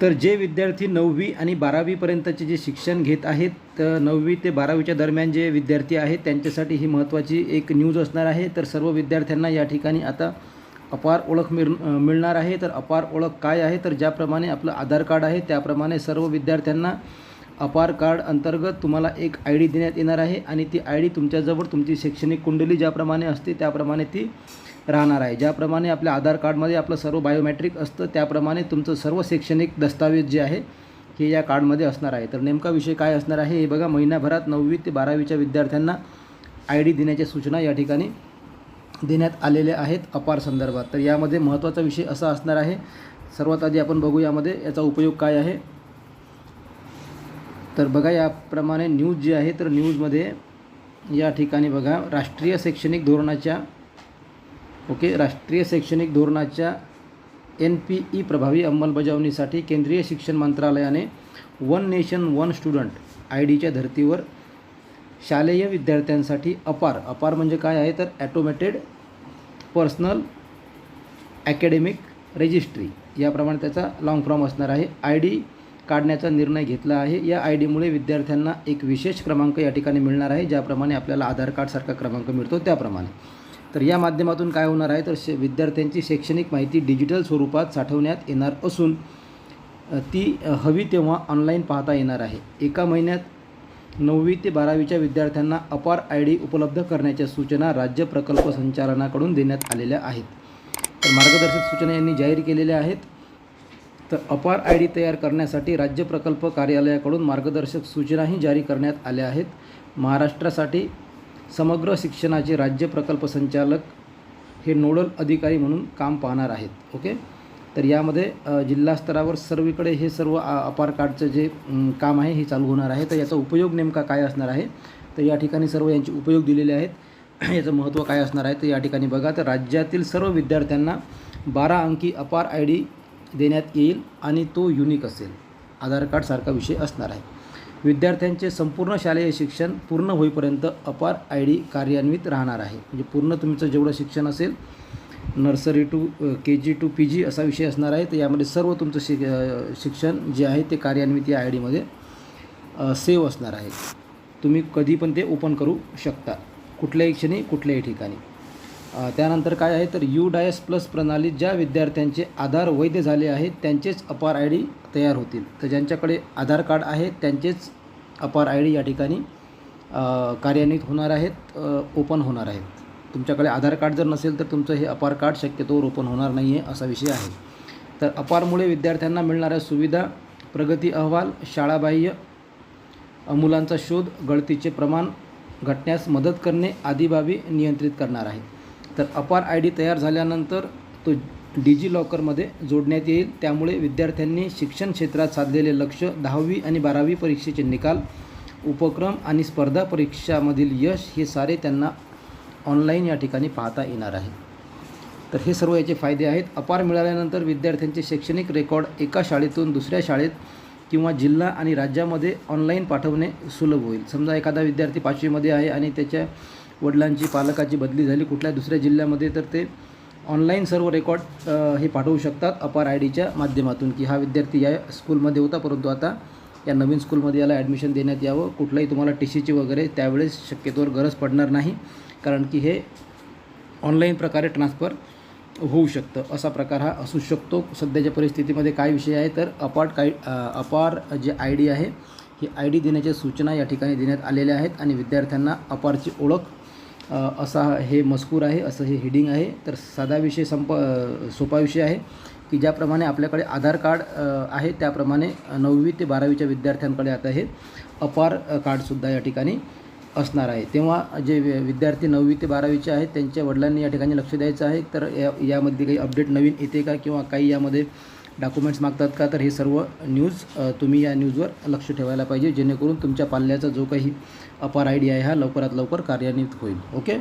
तर जे विद्यार्थी नववी आणि बारावीपर्यंतचे जे शिक्षण घेत आहेत तर नववी ते बारावीच्या दरम्यान जे विद्यार्थी आहेत त्यांच्यासाठी ही महत्त्वाची एक न्यूज असणार आहे. तर सर्व विद्यार्थ्यांना या ठिकाणी आता अपार ओळख मिळ मिळणार आहे. तर अपार ओळख काय आहे? तर ज्याप्रमाणे आपलं आधार कार्ड आहे त्याप्रमाणे सर्व विद्यार्थ्यांना अपार कार्ड अंतर्गत तुम्हाला एक आय डी देण्यात येणार आहे. आणि ती आय डी तुमच्याजवळ तुमची शैक्षणिक कुंडली ज्याप्रमाणे असते त्याप्रमाणे ती राहणार आहे. ज्याप्रमाणे आपल्या आधार कार्डमध्ये आपलं सर्व बायोमॅट्रिक असतं त्याप्रमाणे तुमचं सर्व शैक्षणिक दस्तावेज जे आहे हे या कार्डमध्ये असणार आहे. तर नेमका विषय काय असणार आहे हे बघा. महिन्याभरात नववी ते बारावीच्या विद्यार्थ्यांना आय डी देण्याच्या सूचना या ठिकाणी देण्यात आलेल्या आहेत अपार संदर्भात. तर यामध्ये महत्त्वाचा विषय असा असणार आहे. सर्वात आधी आपण बघू यामध्ये याचा उपयोग काय आहे. तर बघा याप्रमाणे न्यूज जी आहे तर न्यूजमध्ये या ठिकाणी बघा राष्ट्रीय शैक्षणिक धोरणाच्या ओके राष्ट्रीय शैक्षणिक धोरणाच्या एन पी ई प्रभावी अंमलबजावणीसाठी केंद्रीय शिक्षण मंत्रालयाने one nation one student I डीच्या धर्तीवर शालेय विद्यार्थ्यांसाठी अपार. अपार म्हणजे काय आहे? तर ॲटोमॅटेड पर्सनल ॲकॅडेमिक रजिस्ट्री याप्रमाणे त्याचा लाँग फॉर्म असणार आहे. आय डी काढण्याचा निर्णय घेतला आहे. या आय डीमुळे विद्यार्थ्यांना एक विशेष क्रमांक या ठिकाणी मिळणार आहे ज्याप्रमाणे आपल्याला आधार कार्डसारखा क्रमांक मिळतो त्याप्रमाणे. तर या माध्यमातून काय होणार आहे? तर शे विद्यार्थ्यांची शैक्षणिक माहिती डिजिटल स्वरूपात साठवण्यात येणार असून ती हवी तेव्हा ऑनलाईन पाहता येणार आहे. एका महिन्यात नववी ते बारावीच्या विद्यार्थ्यांना अपार आय डी उपलब्ध करण्याच्या सूचना राज्य प्रकल्प संचालनाकडून देण्यात आलेल्या आहेत. तर मार्गदर्शक सूचना यांनी जाहीर केलेल्या आहेत. तर अपार आय डी तयार करण्यासाठी राज्य प्रकल्प कार्यालयाकडून मार्गदर्शक सूचनाही जारी करण्यात आल्या आहेत. महाराष्ट्रासाठी समग्र शिक्षणाचे राज्य प्रकल्प संचालक हे नोडल अधिकारी म्हणून काम पाहणार आहेत ओके? तर यामध्ये जिल्हास्तरावर सर्वीकडे हे सर्व अपार कार्डचं जे काम आहे हे चालू होणार आहे. तर याचा उपयोग नेमका काय असणार आहे? तर या ठिकाणी सर्व यांचे उपयोग दिलेले आहेत. याचं महत्त्व काय असणार आहे? तर या ठिकाणी बघा तर राज्यातील सर्व विद्यार्थ्यांना बारा अंकी अपार आय डी देण्यात येईल आणि तो युनिक असेल. आधार कार्डसारखा विषय असणार आहे. विद्यार्थ्यांचे संपूर्ण शालेय शिक्षण पूर्ण होईपर्यंत अपार आय डी कार्यान्वित राहणार आहे. म्हणजे पूर्ण तुमचं जेवढं शिक्षण असेल nursery to K G to P G असा विषय असणार आहे तर यामध्ये सर्व तुमचं शिक शिक्षण जे आहे ते कार्यान्वित या आय डीमध्ये सेव्ह असणार आहे. तुम्ही कधी पण ते ओपन करू शकता. कुठल्याही क्षणी कुठल्याही ठिकाणी. त्यानंतर काय आहे तर यू डायस प्लस प्रणाली ज्या विद्यार्थ्यांचे आधार वैध झाले आहेत त्यांचेच अपार आय डी तयार होतील. तर ज्यांच्याकडे आधार कार्ड आहे त्यांचेच अपार आय डी या ठिकाणी कार्यान्वित होणार आहेत ओपन होणार आहेत. तुमच्याकडे आधार कार्ड जर नसेल तर तुमचं हे अपार कार्ड शक्यतोवर ओपन होणार नाही आहे असा विषय आहे. तर अपारमुळे विद्यार्थ्यांना मिळणाऱ्या सुविधा प्रगती अहवाल शाळाबाह्य मुलांचा शोध गळतीचे प्रमाण घटण्यास मदत करणे आदी बाबी नियंत्रित करणार आहे तर अपार आय डी तयार झाल्यानंतर तो डिजी लॉकरमध्ये जोडण्यात येईल. त्यामुळे विद्यार्थ्यांनी शिक्षण क्षेत्रात साधलेले लक्ष दहावी आणि बारावी परीक्षेचे निकाल उपक्रम आणि स्पर्धा परीक्षामधील यश हे सारे त्यांना ऑनलाईन या ठिकाणी पाहता येणार आहे. तर हे सर्व याचे फायदे आहेत. अपार मिळाल्यानंतर विद्यार्थ्यांचे शैक्षणिक रेकॉर्ड एका शाळेतून दुसऱ्या शाळेत किंवा जिल्हा आणि राज्यामध्ये ऑनलाईन पाठवणे सुलभ होईल. समजा एखादा विद्यार्थी पाचवीमध्ये आहे आणि त्याच्या वडिलांची पालकाची बदली झाली कुठल्या दुसऱ्या जिल्ह्यामध्ये तर ते ऑनलाईन सर्व रेकॉर्ड हे पाठवू शकतात अपार आय डीच्या माध्यमातून की हा विद्यार्थी या स्कूलमध्ये होता परंतु आता या नवीन स्कूलमध्ये याला ॲडमिशन देण्यात यावं. कुठलाही तुम्हाला टी सीची वगैरे त्यावेळेस शक्यतोवर गरज पडणार नाही कारण की हे ऑनलाईन प्रकारे ट्रान्सफर होऊ शकतं. असा प्रकार हा असू शकतो. सध्याच्या परिस्थितीमध्ये काय विषय आहे तर अपार्ट काय अपार जे आय डी आहे ही आय डी देण्याच्या सूचना या ठिकाणी देण्यात आलेल्या आहेत आणि विद्यार्थ्यांना अपारची ओळख असा हे मजकूर आहे असं हे हेडिंग आहे. तर साधा विषय संप सोपा विषय आहे की ज्याप्रमाणे आपल्याकडे आधार कार्ड आहे त्याप्रमाणे नववी ते बारावीच्या विद्यार्थ्यांकडे आता हे अपार कार्डसुद्धा या ठिकाणी असणार आहे. तेव्हा जे विद्यार्थी नववी ते बारावीचे आहेत त्यांच्या वडिलांनी या ठिकाणी लक्ष द्यायचं आहे. तर या यामध्ये काही अपडेट नवीन येते का किंवा काही यामध्ये डॉक्युमेंट्स मागतात का? तर हे सर्व न्यूज तुम्ही या न्यूजवर लक्ष ठेवायला पाहिजे जेणेकरून तुमच्या पाल्याचा जो काही अपार आय डी आहे हा लवकरात लवकर कार्यान्वित होईल. ओके